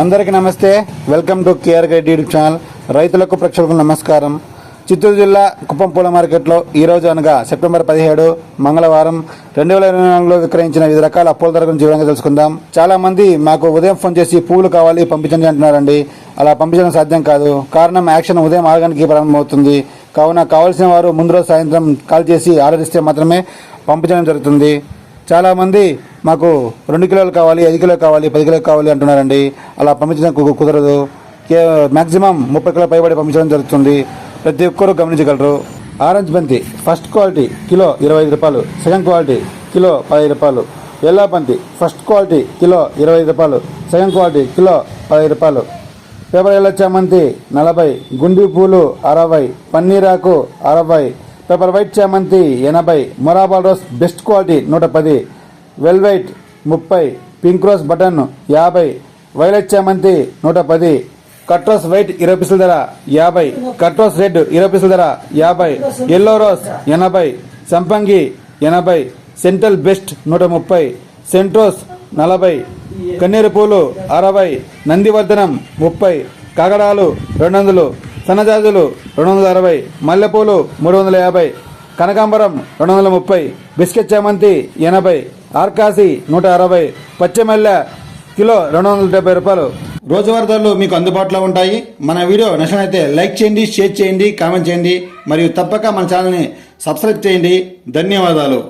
అందరికీ నమస్తే. Welcome to KR guide YouTube channel రైతులకు ప్రేక్షకులకు నమస్కారం. చిత్తూరు జిల్లా కుప్పం పూల మార్కెట్లో ఈ రోజు అనగా సెప్టెంబర్ పదిహేడు మంగళవారం రెండు వేల ఇరవై నాలుగులో విక్రయించిన వివిధ రకాల పూల ధర గురించి వివరంగా తెలుసుకుందాం. చాలా మంది మాకు ఉదయం ఫోన్ చేసి పూలు కావాలి పంపించండి అంటున్నారండి. అలా పంపించడం సాధ్యం కాదు. కారణం యాక్షన్ ఉదయం ఆరు ప్రారంభమవుతుంది. కావున కావాల్సిన వారు ముందు రోజు సాయంత్రం కాల్ చేసి ఆర్డర్ ఇస్తే మాత్రమే పంపించడం జరుగుతుంది. చాలామంది మాకు రెండు కిలోలు కావాలి ఐదు కిలోలు కావాలి పది కిలోలు కావాలి అంటున్నారండి. అలా పంపించడం కు- కుదరదు. కే మ్యాక్సిమం ముప్పై కిలో పైబడి పంపించడం జరుగుతుంది. ప్రతి ఒక్కరూ గమనించగలరు. ఆరెంజ్ బంతి ఫస్ట్ క్వాలిటీ కిలో ఇరవై ఐదు రూపాయలు. సెకండ్ క్వాలిటీ కిలో పదహైదు రూపాయలు. ఎల్లో బంతి ఫస్ట్ క్వాలిటీ కిలో ఇరవై ఐదు రూపాయలు. సెకండ్ క్వాలిటీ కిలో పదహైదు రూపాయలు. పేపర్ ఎల్లో చామంతి నలభై. గుండి పూలు అరవై. పన్నీరాకు అరవై. పేపర్ వైట్ చామంతి ఎనభై. మొరాబాల్ రోస్ బెస్ట్ క్వాలిటీ నూట పది. వెల్వైట్ ముప్పై పింక్ రోజ్ బటన్ యాభై వైలెట్ చామంతి నూట పది కట్రోస్ వైట్ ఇరవై పీసుల ధర యాభై కట్రోస్ రెడ్ ఇరవై పీసుల ధర యాభై ఎల్లో రోజ్ ఎనభై సంపంగి ఎనభై సెంట్రల్ బెస్ట్ నూట ముప్పై సెంట్రోస్ నలభై కన్నీరు పూలు అరవై నందివర్ధనం ముప్పై కాగడాలు రెండు వందలు సన్నజాజులు రెండు వందల అరవై మల్లెపూలు మూడు వందల యాభై కనకాంబరం రెండు వందల ముప్పై బిస్కెట్ చామంతి ఎనభై ఆర్కాసి నూట అరవై పచ్చమెల్ల కిలో రెండు వందల డెబ్బై రూపాయలు. రోజువారీ ధరలు మీకు అందుబాటులో ఉంటాయి. మన వీడియో నచ్చినైతే లైక్ చేయండి షేర్ చేయండి కామెంట్ చేయండి మరియు తప్పక మన ఛానల్ని సబ్స్క్రైబ్ చేయండి. ధన్యవాదాలు.